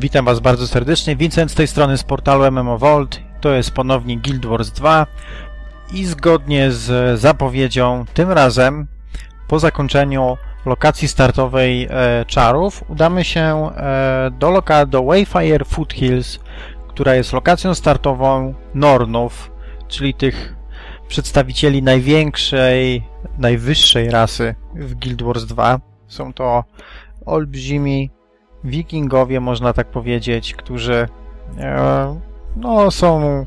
Witam Was bardzo serdecznie. Vincent z tej strony z portalu MMO Vault. To jest ponownie Guild Wars 2 i zgodnie z zapowiedzią, tym razem po zakończeniu lokacji startowej e, czarów udamy się e, do, loka do Wayfire Foothills, która jest lokacją startową Nornów, czyli tych przedstawicieli największej, najwyższej rasy w Guild Wars 2. Są to olbrzymi wikingowie, można tak powiedzieć, którzy e, no, są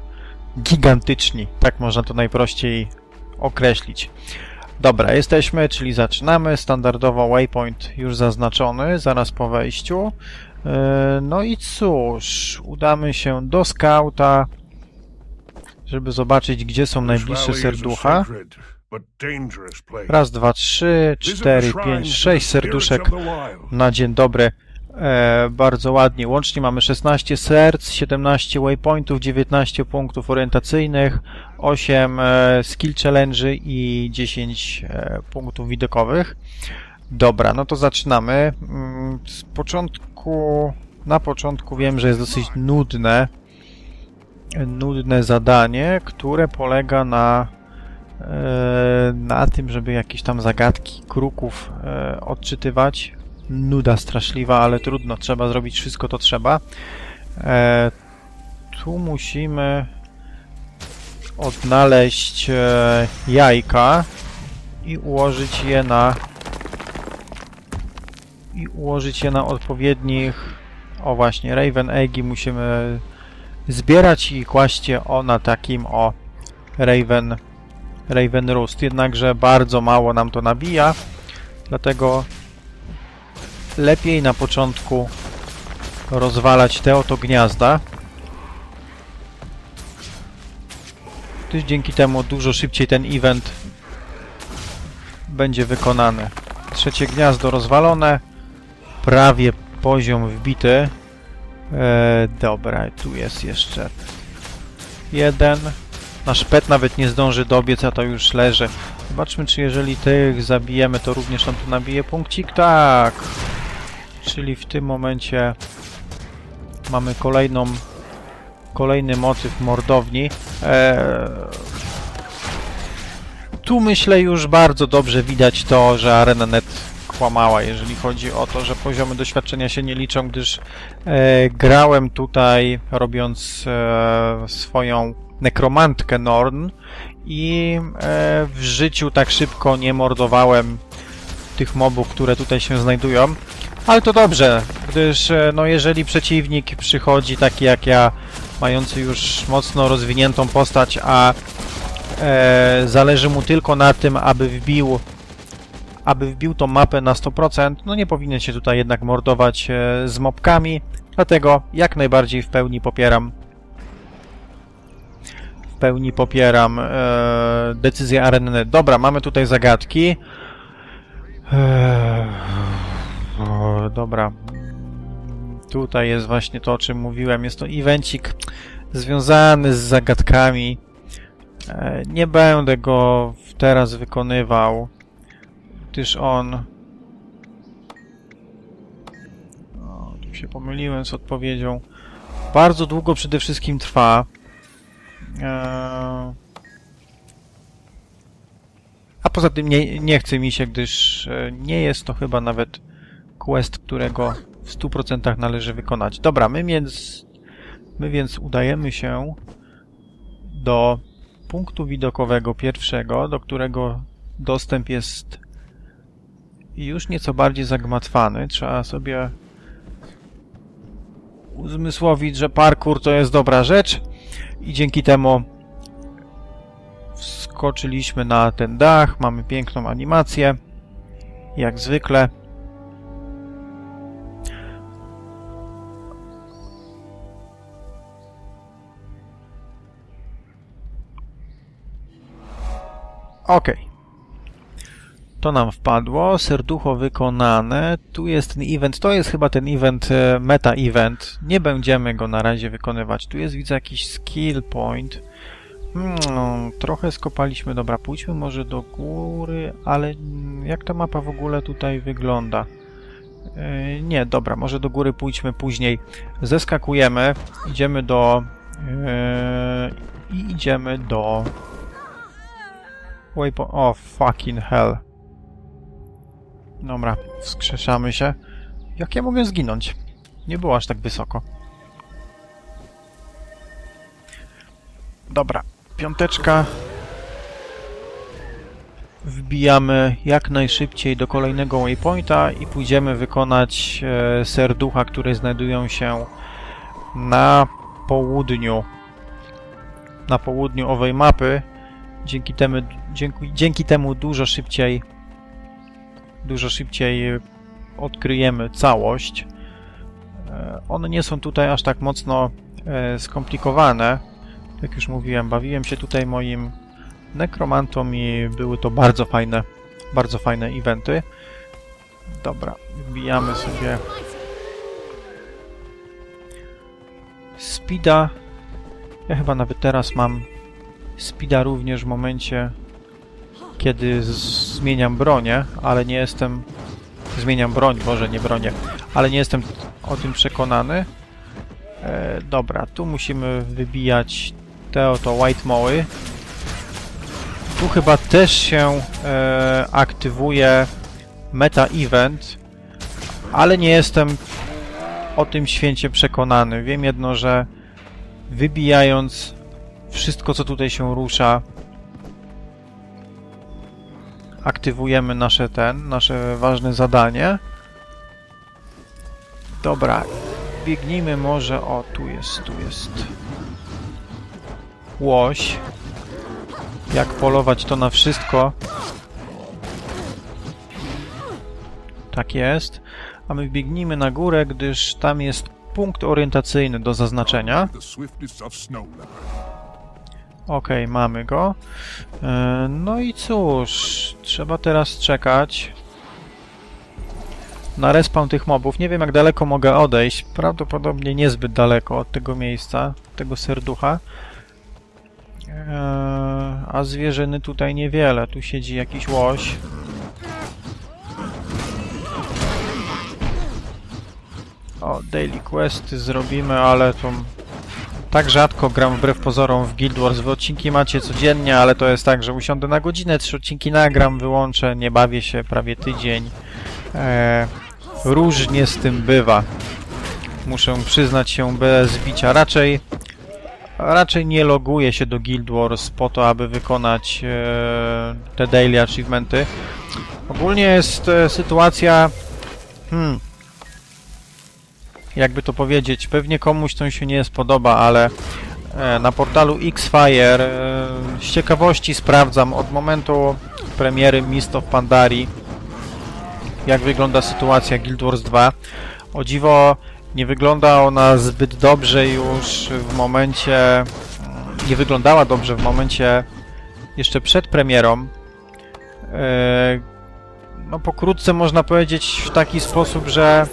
gigantyczni, tak można to najprościej określić. Dobra, jesteśmy, czyli zaczynamy. Standardowo waypoint już zaznaczony, zaraz po wejściu. E, no i cóż, udamy się do skauta, żeby zobaczyć, gdzie są najbliższe serducha. Raz, dwa, trzy, cztery, pięć, sześć serduszek na dzień dobry. E, bardzo ładnie. Łącznie mamy 16 serc, 17 waypointów, 19 punktów orientacyjnych, 8 e, skill challenge i 10 e, punktów widokowych. Dobra, no to zaczynamy. Mm, z początku, na początku wiem, że jest dosyć nudne, nudne zadanie, które polega na e, na tym, żeby jakieś tam zagadki kruków e, odczytywać nuda straszliwa, ale trudno, trzeba zrobić wszystko, to trzeba. E, tu musimy odnaleźć e, jajka i ułożyć je na i ułożyć je na odpowiednich o właśnie, Raven Eggi musimy zbierać i kłaść je o na takim o Raven Raven Roost, jednakże bardzo mało nam to nabija, dlatego lepiej na początku rozwalać te oto gniazda. Gdyż dzięki temu dużo szybciej ten event będzie wykonany. Trzecie gniazdo rozwalone. Prawie poziom wbity. E, dobra, tu jest jeszcze jeden. Nasz pet nawet nie zdąży dobiec, a to już leży. Zobaczmy, czy jeżeli tych zabijemy, to również on tu nabije punkcik. Tak! Czyli w tym momencie mamy kolejną kolejny motyw mordowni. Eee, tu myślę już bardzo dobrze widać to, że ArenaNet kłamała, jeżeli chodzi o to, że poziomy doświadczenia się nie liczą, gdyż e, grałem tutaj robiąc e, swoją nekromantkę Norn i e, w życiu tak szybko nie mordowałem tych mobów, które tutaj się znajdują. Ale to dobrze, gdyż e, no jeżeli przeciwnik przychodzi taki jak ja, mający już mocno rozwiniętą postać, a e, zależy mu tylko na tym, aby wbił aby wbił tą mapę na 100%, no nie powinien się tutaj jednak mordować e, z mobkami, dlatego jak najbardziej w pełni popieram w pełni popieram e, decyzję Areny. Dobra, mamy tutaj zagadki. Eee, o, dobra. Tutaj jest właśnie to, o czym mówiłem. Jest to evencik związany z zagadkami. E, nie będę go teraz wykonywał, gdyż on... O, tu się pomyliłem z odpowiedzią. Bardzo długo przede wszystkim trwa. E, a poza tym nie, nie chce mi się, gdyż e, nie jest to chyba nawet quest, którego w 100% należy wykonać. Dobra, my więc, my więc udajemy się do punktu widokowego pierwszego, do którego dostęp jest już nieco bardziej zagmatwany. Trzeba sobie uzmysłowić, że parkour to jest dobra rzecz i dzięki temu wskoczyliśmy na ten dach, mamy piękną animację, jak zwykle. Ok. To nam wpadło, serducho wykonane, tu jest ten event, to jest chyba ten event, e, meta event, nie będziemy go na razie wykonywać, tu jest widzę jakiś skill point, hmm, trochę skopaliśmy, dobra, pójdźmy może do góry, ale jak ta mapa w ogóle tutaj wygląda? Yy, nie, dobra, może do góry pójdźmy później. Zeskakujemy, idziemy do... Yy, I idziemy do... Waypoint... O, fucking hell. Dobra, wskrzeszamy się. Jak ja mogę zginąć? Nie było aż tak wysoko. Dobra, piąteczka. Wbijamy jak najszybciej do kolejnego waypointa i pójdziemy wykonać e, serducha, które znajdują się na południu na południu owej mapy. Dzięki temu, dzięki, dzięki temu dużo szybciej dużo szybciej odkryjemy całość. E, one nie są tutaj aż tak mocno e, skomplikowane. Jak już mówiłem, bawiłem się tutaj moim nekromantą i były to bardzo fajne, bardzo fajne eventy. Dobra, wbijamy sobie speeda. Ja chyba nawet teraz mam speeda również w momencie, kiedy zmieniam bronię, ale nie jestem... Zmieniam broń, Boże, nie bronię, ale nie jestem o tym przekonany. E, dobra, tu musimy wybijać te oto white moły. Tu chyba też się e, aktywuje meta event, ale nie jestem o tym święcie przekonany. Wiem jedno, że wybijając wszystko, co tutaj się rusza, aktywujemy nasze ten, nasze ważne zadanie. Dobra, biegnijmy może, o tu jest, tu jest łoś. Jak polować to na wszystko. Tak jest. A my biegnijmy na górę, gdyż tam jest punkt orientacyjny do zaznaczenia. Ok, mamy go. E, no i cóż, trzeba teraz czekać na respawn tych mobów. Nie wiem jak daleko mogę odejść. Prawdopodobnie niezbyt daleko od tego miejsca, tego serducha. E, a zwierzyny tutaj niewiele. Tu siedzi jakiś łoś. O, daily questy zrobimy, ale to tak rzadko gram wbrew pozorom w Guild Wars. Wy odcinki macie codziennie, ale to jest tak, że usiądę na godzinę, trzy odcinki nagram, wyłączę, nie bawię się prawie tydzień. E, różnie z tym bywa. Muszę przyznać się bez bicia. Raczej raczej nie loguję się do Guild Wars po to, aby wykonać e, te daily achievementy. Ogólnie jest e, sytuacja... Hmm, jakby to powiedzieć, pewnie komuś to się nie spodoba, ale e, na portalu Xfire e, z ciekawości sprawdzam od momentu premiery Mist of Pandarii jak wygląda sytuacja Guild Wars 2. O dziwo nie wygląda ona zbyt dobrze już w momencie nie wyglądała dobrze w momencie jeszcze przed premierą. E, no pokrótce można powiedzieć w taki sposób, że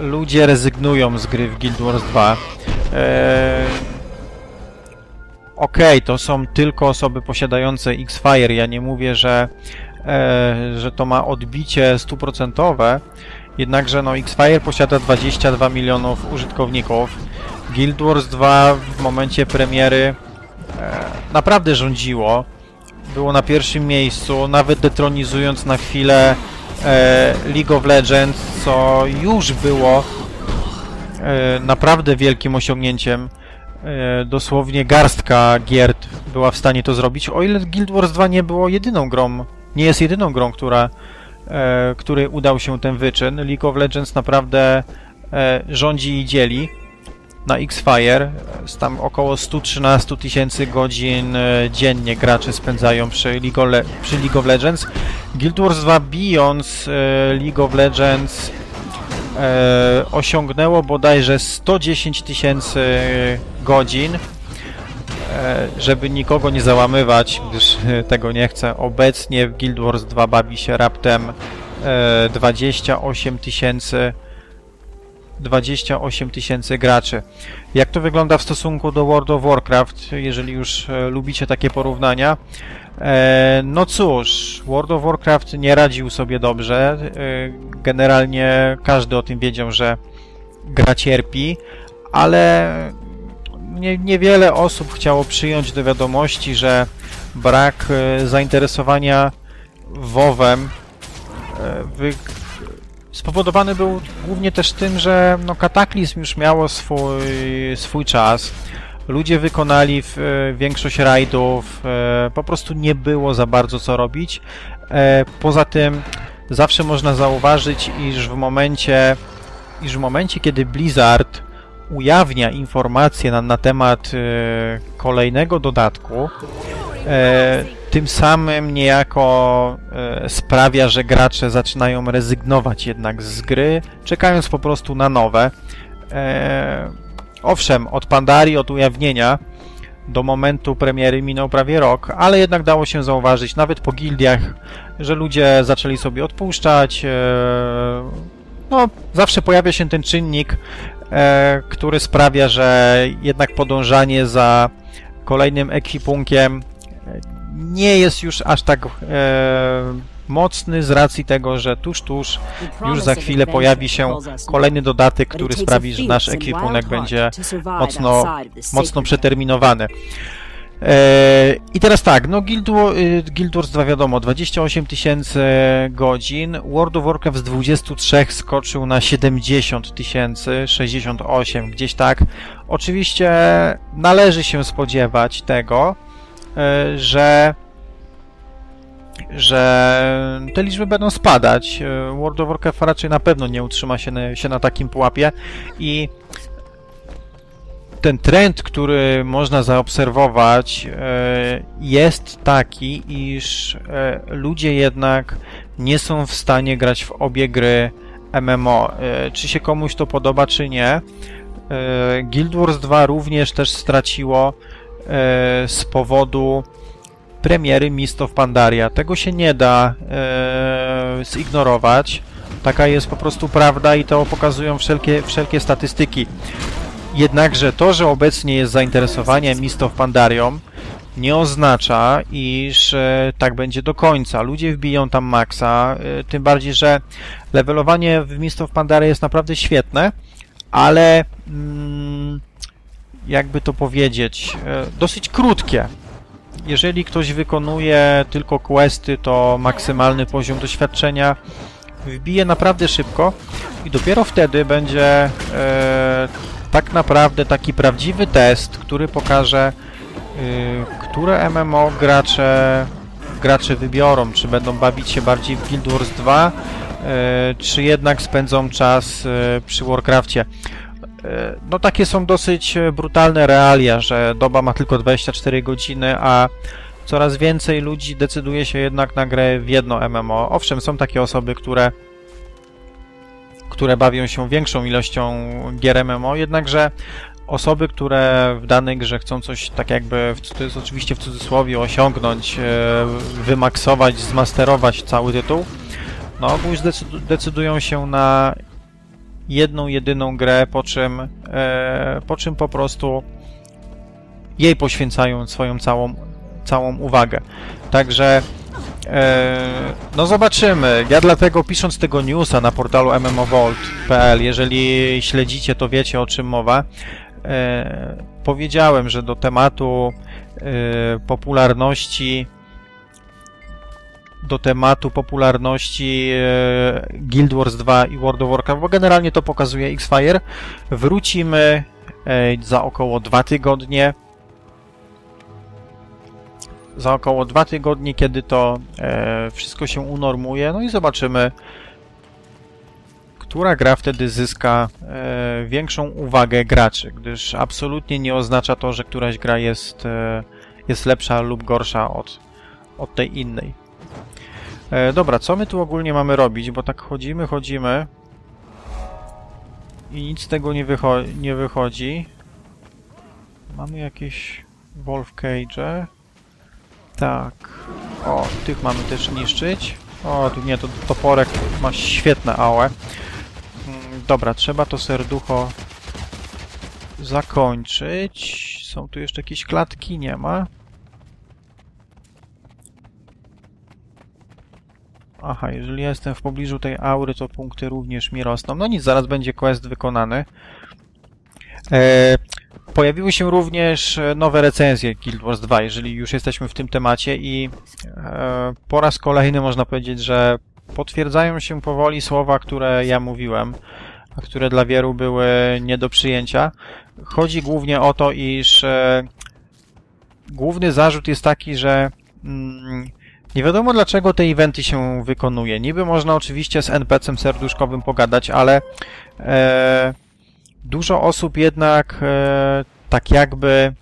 ludzie rezygnują z gry w Guild Wars 2. Eee... Okej, okay, to są tylko osoby posiadające X-Fire. Ja nie mówię, że, e, że to ma odbicie stuprocentowe, jednakże no, X-Fire posiada 22 milionów użytkowników. Guild Wars 2 w momencie premiery e, naprawdę rządziło. Było na pierwszym miejscu, nawet detronizując na chwilę League of Legends, co już było e, naprawdę wielkim osiągnięciem. E, dosłownie garstka gier była w stanie to zrobić, o ile Guild Wars 2 nie było jedyną grą, nie jest jedyną grą, która, której udał się ten wyczyn. League of Legends naprawdę rządzi i dzieli na Xfire. Tam około 113 tysięcy godzin e, dziennie gracze spędzają przy League, of przy League of Legends. Guild Wars 2 bijąc e, League of Legends e, osiągnęło bodajże 110 tysięcy godzin. Żeby nikogo nie załamywać, gdyż tego nie chcę, obecnie w Guild Wars 2 bawi się raptem 28 tysięcy 28 tysięcy graczy. Jak to wygląda w stosunku do World of Warcraft, jeżeli już e, lubicie takie porównania? E, no cóż, World of Warcraft nie radził sobie dobrze. E, generalnie każdy o tym wiedział, że gra cierpi, ale nie, niewiele osób chciało przyjąć do wiadomości, że brak zainteresowania WoWem spowodowany był głównie też tym, że no, Kataklizm już miało swój, swój czas. Ludzie wykonali w, e, większość rajdów, e, po prostu nie było za bardzo co robić. E, poza tym zawsze można zauważyć, iż w momencie, iż w momencie kiedy Blizzard ujawnia informacje na, na temat e, kolejnego dodatku, e, tym samym niejako e, sprawia, że gracze zaczynają rezygnować jednak z gry, czekając po prostu na nowe. Owszem, od Pandarii, od ujawnienia do momentu premiery minął prawie rok, ale jednak dało się zauważyć, nawet po gildiach, że ludzie zaczęli sobie odpuszczać. E, no, zawsze pojawia się ten czynnik, e, który sprawia, że jednak podążanie za kolejnym ekwipunkiem nie jest już aż tak e, mocny z racji tego, że tuż, tuż już za chwilę pojawi się kolejny dodatek, który sprawi, że nasz ekwipunek będzie mocno, mocno przeterminowany. E, I teraz tak, no Guild, y, Guild Wars 2 wiadomo, 28 tysięcy godzin, World of Warcraft z 23 skoczył na 70 tysięcy, 68, gdzieś tak. Oczywiście należy się spodziewać tego, e, że że te liczby będą spadać. E, World of Warcraft raczej na pewno nie utrzyma się na, się na takim pułapie i ten trend, który można zaobserwować, e, jest taki, iż e, ludzie jednak nie są w stanie grać w obie gry MMO. E, Czy się komuś to podoba, czy nie. Guild Wars 2 również też straciło z powodu premiery Mist of Pandaria. Tego się nie da zignorować. Taka jest po prostu prawda i to pokazują wszelkie, wszelkie statystyki. Jednakże to, że obecnie jest zainteresowanie Mist of Pandarią, nie oznacza, iż e, tak będzie do końca. Ludzie wbiją tam maksa, e, tym bardziej, że levelowanie w Mist of jest naprawdę świetne, ale mm, jakby to powiedzieć, e, dosyć krótkie. Jeżeli ktoś wykonuje tylko questy, to maksymalny poziom doświadczenia wbije naprawdę szybko i dopiero wtedy będzie tak naprawdę taki prawdziwy test, który pokaże, y, które MMO gracze, gracze wybiorą, czy będą bawić się bardziej w Guild Wars 2, y, czy jednak spędzą czas y, przy Warcrafcie. Y, No takie są dosyć e, brutalne realia, że doba ma tylko 24 godziny, a coraz więcej ludzi decyduje się jednak na grę w jedno MMO. Owszem, są takie osoby, które które bawią się większą ilością gier MMO, jednakże osoby, które w danej grze chcą coś tak jakby, to jest oczywiście w cudzysłowie, osiągnąć, e, wymaksować, zmasterować cały tytuł, no decydu- decydują się na jedną, jedyną grę, po czym, e, po czym po prostu jej poświęcają swoją całą, całą uwagę. Także No zobaczymy. Ja dlatego pisząc tego newsa na portalu mmovault.pl, jeżeli śledzicie, to wiecie o czym mowa. E, powiedziałem, że do tematu e, popularności do tematu popularności e, Guild Wars 2 i World of Warcraft, bo generalnie to pokazuje X-Fire. Wrócimy e, za około dwa tygodnie za około dwa tygodnie, kiedy to e, wszystko się unormuje, no i zobaczymy, która gra wtedy zyska e, większą uwagę graczy, gdyż absolutnie nie oznacza to, że któraś gra jest, e, jest lepsza lub gorsza od, od tej innej. E, dobra, co my tu ogólnie mamy robić, bo tak chodzimy, chodzimy i nic z tego nie, wycho nie wychodzi. Mamy jakieś Wolf Cage. Tak. O, tych mamy też niszczyć. O, tu nie, to toporek ma świetne AOE. Mm, dobra, trzeba to serducho zakończyć. Są tu jeszcze jakieś klatki? Nie ma. Aha, jeżeli jestem w pobliżu tej aury, to punkty również mi rosną. No nic, zaraz będzie quest wykonany. E, pojawiły się również e, nowe recenzje Guild Wars 2, jeżeli już jesteśmy w tym temacie i e, po raz kolejny można powiedzieć, że potwierdzają się powoli słowa, które ja mówiłem, a które dla wielu były nie do przyjęcia. Chodzi głównie o to, iż e, główny zarzut jest taki, że mm, nie wiadomo dlaczego te eventy się wykonuje. Niby można oczywiście z NPC-em serduszkowym pogadać, ale e, dużo osób jednak e, tak jakby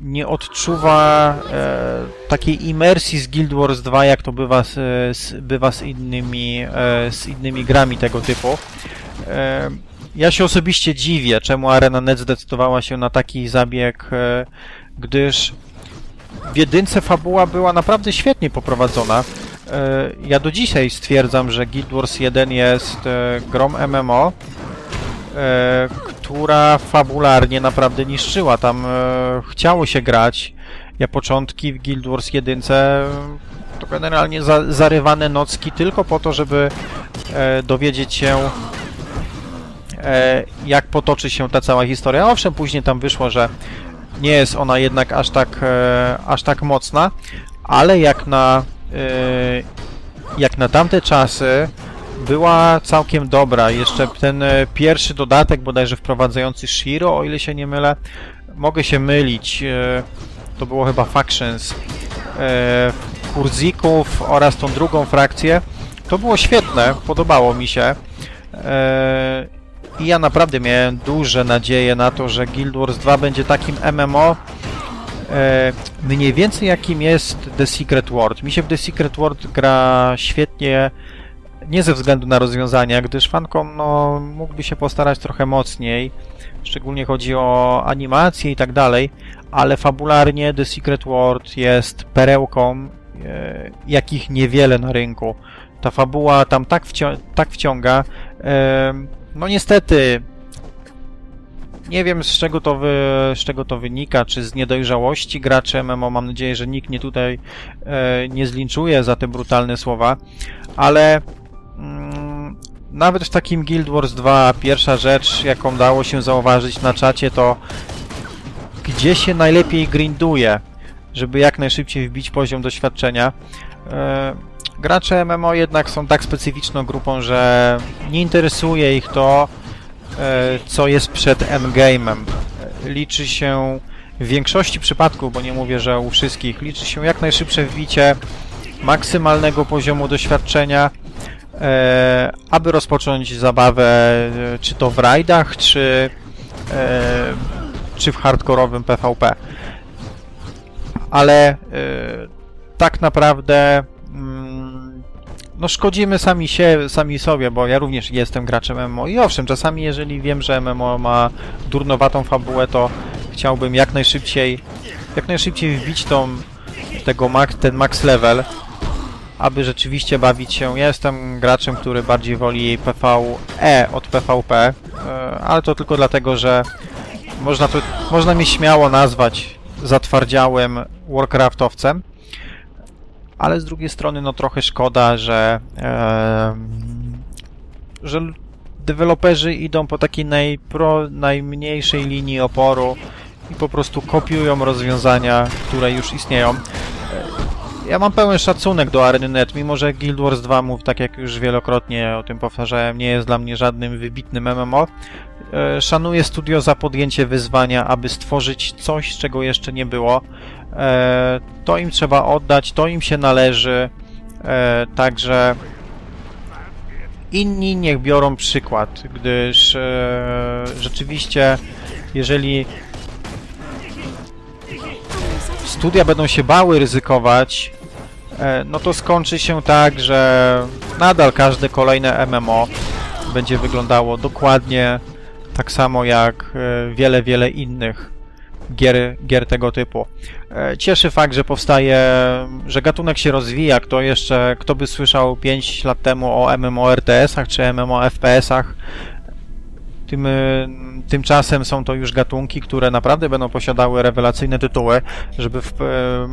nie odczuwa e, takiej imersji z Guild Wars 2, jak to bywa z, z, bywa z, innymi, e, z innymi grami tego typu. E, ja się osobiście dziwię, czemu ArenaNet zdecydowała się na taki zabieg, e, gdyż w jedynce fabuła była naprawdę świetnie poprowadzona. E, ja do dzisiaj stwierdzam, że Guild Wars 1 jest e, grą MMO, e, która fabularnie naprawdę niszczyła. Tam chciało się grać. Ja początki w Guild Wars 1 to generalnie za, zarywane nocki tylko po to, żeby dowiedzieć się jak potoczy się ta cała historia. Owszem, później tam wyszło, że nie jest ona jednak aż tak, e, aż tak mocna, ale jak na, e, jak na tamte czasy była całkiem dobra. Jeszcze ten e, pierwszy dodatek bodajże wprowadzający Shiro, o ile się nie mylę, mogę się mylić, e, to było chyba Factions, e, Kurzików oraz tą drugą frakcję. To było świetne, podobało mi się. I ja naprawdę miałem duże nadzieje na to, że Guild Wars 2 będzie takim MMO mniej więcej jakim jest The Secret World. Mi się w The Secret World gra świetnie nie ze względu na rozwiązania, gdyż fankom no, mógłby się postarać trochę mocniej, szczególnie chodzi o animację i tak dalej, ale fabularnie The Secret World jest perełką, e, jakich niewiele na rynku. Ta fabuła tam tak, tak wciąga, e, no niestety, nie wiem z czego, to wy, z czego to wynika, czy z niedojrzałości graczy MMO. Mam nadzieję, że nikt mnie tutaj e, nie zlinczuje za te brutalne słowa, ale mm, nawet w takim Guild Wars 2 pierwsza rzecz, jaką dało się zauważyć na czacie, to gdzie się najlepiej grinduje, żeby jak najszybciej wbić poziom doświadczenia. E, gracze MMO jednak są tak specyficzną grupą, że nie interesuje ich to, e, co jest przed endgame'em. Liczy się w większości przypadków, bo nie mówię, że u wszystkich, liczy się jak najszybsze wbicie maksymalnego poziomu doświadczenia, e, aby rozpocząć zabawę e, czy to w rajdach, czy, czy w hardkorowym PvP. Ale tak naprawdę no szkodzimy sami się, sami sobie, bo ja również jestem graczem MMO i owszem, czasami jeżeli wiem, że MMO ma durnowatą fabułę, to chciałbym jak najszybciej, jak najszybciej wbić tą, tego max, ten max level, aby rzeczywiście bawić się. Ja jestem graczem, który bardziej woli PvE od PvP, e, ale to tylko dlatego, że można, to, można mi śmiało nazwać zatwardziałym Warcraftowcem, ale z drugiej strony no trochę szkoda, że, e, że deweloperzy idą po takiej najpro, najmniejszej linii oporu i po prostu kopiują rozwiązania, które już istnieją. Ja mam pełen szacunek do ArenyNet, mimo że Guild Wars 2, mów, tak jak już wielokrotnie o tym powtarzałem, nie jest dla mnie żadnym wybitnym MMO. E, szanuję studio za podjęcie wyzwania, aby stworzyć coś, czego jeszcze nie było. E, to im trzeba oddać, to im się należy. E, także inni niech biorą przykład, gdyż rzeczywiście, jeżeli studia będą się bały ryzykować, no to skończy się tak, że nadal każde kolejne MMO będzie wyglądało dokładnie tak samo jak wiele, wiele innych gier, gier tego typu. E, cieszy fakt, że powstaje, że gatunek się rozwija. Kto jeszcze, kto by słyszał 5 lat temu o MMORTS-ach czy MMOFPS-ach, Tym, y, tymczasem są to już gatunki, które naprawdę będą posiadały rewelacyjne tytuły, żeby w, y,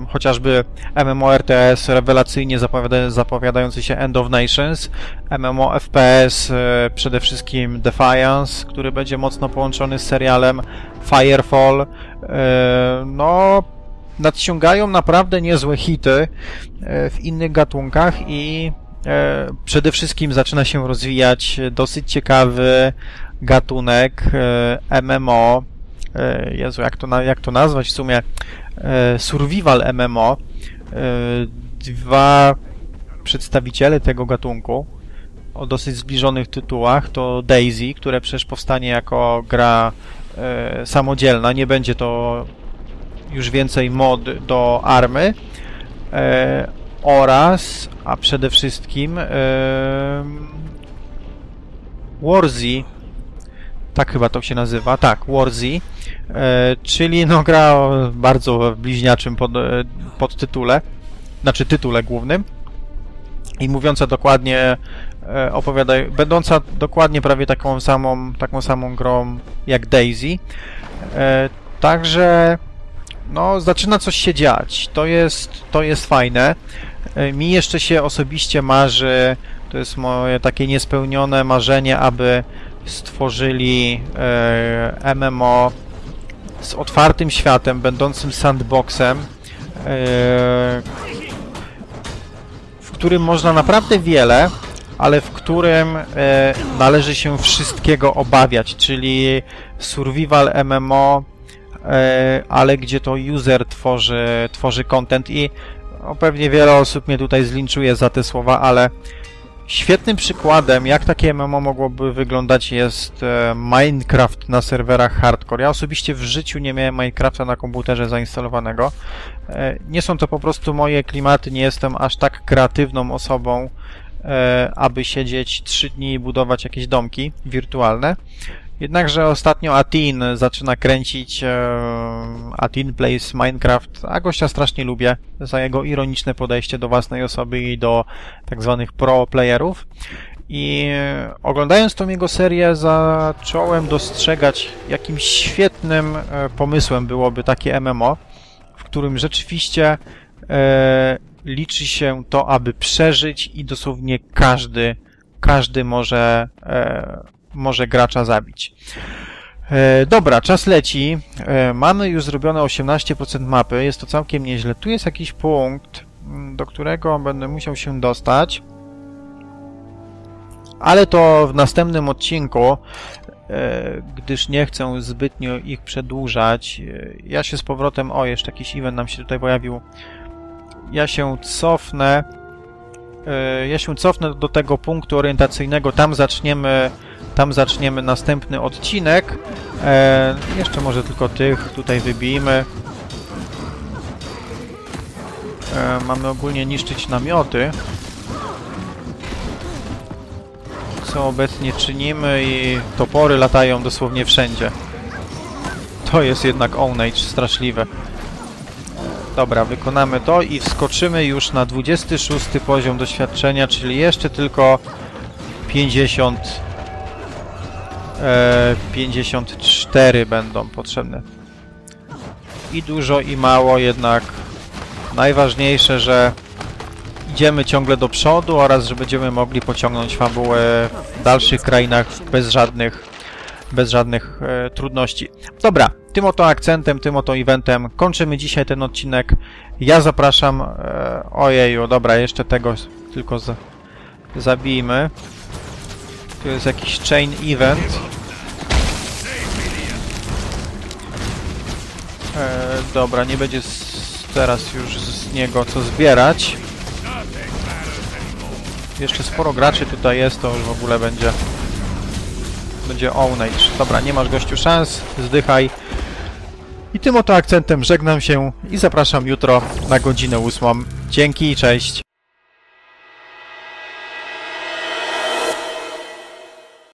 chociażby MMORTS rewelacyjnie zapowiada, zapowiadający się End of Nations, MMO FPS y, przede wszystkim Defiance, który będzie mocno połączony z serialem Firefall. No, nadciągają naprawdę niezłe hity w innych gatunkach i przede wszystkim zaczyna się rozwijać dosyć ciekawy gatunek e, MMO, e, Jezu, jak to, jak to nazwać w sumie, e, survival MMO, dwa przedstawiciele tego gatunku o dosyć zbliżonych tytułach. To Daisy, które przecież powstanie jako gra samodzielna, nie będzie to już więcej mod do army. Oraz, a przede wszystkim Warzy, tak chyba to się nazywa, tak, Warzy, e, czyli no gra o bardzo bliźniaczym pod, e, podtytule, znaczy tytule głównym i mówiąca dokładnie, e, opowiada, będąca dokładnie prawie taką samą, taką samą grą jak Daisy. E, także no, zaczyna coś się dziać. To jest, to jest fajne. E, mi jeszcze się osobiście marzy, to jest moje takie niespełnione marzenie, aby stworzyli e, MMO z otwartym światem, będącym sandboxem, e, w którym można naprawdę wiele, ale w którym e, należy się wszystkiego obawiać, czyli survival MMO, e, ale gdzie to user tworzy, tworzy content. I no, pewnie wiele osób mnie tutaj zlinczuje za te słowa, ale Świetnym przykładem, jak takie MMO mogłoby wyglądać, jest e, Minecraft na serwerach hardcore. Ja osobiście w życiu nie miałem Minecrafta na komputerze zainstalowanego. E, nie są to po prostu moje klimaty, nie jestem aż tak kreatywną osobą, e, aby siedzieć 3 dni i budować jakieś domki wirtualne. Jednakże ostatnio Atin zaczyna kręcić e, Atin Plays Minecraft, a gościa strasznie lubię za jego ironiczne podejście do własnej osoby i do tak zwanych pro playerów. I oglądając tą jego serię zacząłem dostrzegać, jakim świetnym e, pomysłem byłoby takie MMO, w którym rzeczywiście e, liczy się to, aby przeżyć i dosłownie każdy, każdy może e, może gracza zabić. E, dobra, czas leci. E, mamy już zrobione 18% mapy, jest to całkiem nieźle. Tu jest jakiś punkt, mm, do którego będę musiał się dostać. Ale to w następnym odcinku, e, gdyż nie chcę zbytnio ich przedłużać. E, ja się z powrotem... O, jeszcze jakiś event nam się tutaj pojawił. Ja się cofnę. E, ja się cofnę do tego punktu orientacyjnego. Tam zaczniemy tam zaczniemy następny odcinek. E, jeszcze może tylko tych tutaj wybijmy. E, mamy ogólnie niszczyć namioty. Co obecnie czynimy i topory latają dosłownie wszędzie. To jest jednak Ownage straszliwe. Dobra, wykonamy to i wskoczymy już na 26 poziom doświadczenia, czyli jeszcze tylko 50 e, 54 będą potrzebne. I dużo, i mało, jednak najważniejsze, że idziemy ciągle do przodu oraz, że będziemy mogli pociągnąć fabułę w dalszych krainach bez żadnych, bez żadnych e, trudności. Dobra, tym oto akcentem, tym oto eventem kończymy dzisiaj ten odcinek. Ja zapraszam... E, ojeju, dobra, jeszcze tego tylko z, zabijmy. Tu jest jakiś chain event. E, dobra, nie będzie teraz już z niego co zbierać. Jeszcze sporo graczy tutaj jest, to już w ogóle będzie będzie ownage. Dobra, nie masz gościu szans, zdychaj. I tym oto akcentem żegnam się i zapraszam jutro na godzinę ósmą. Dzięki i cześć.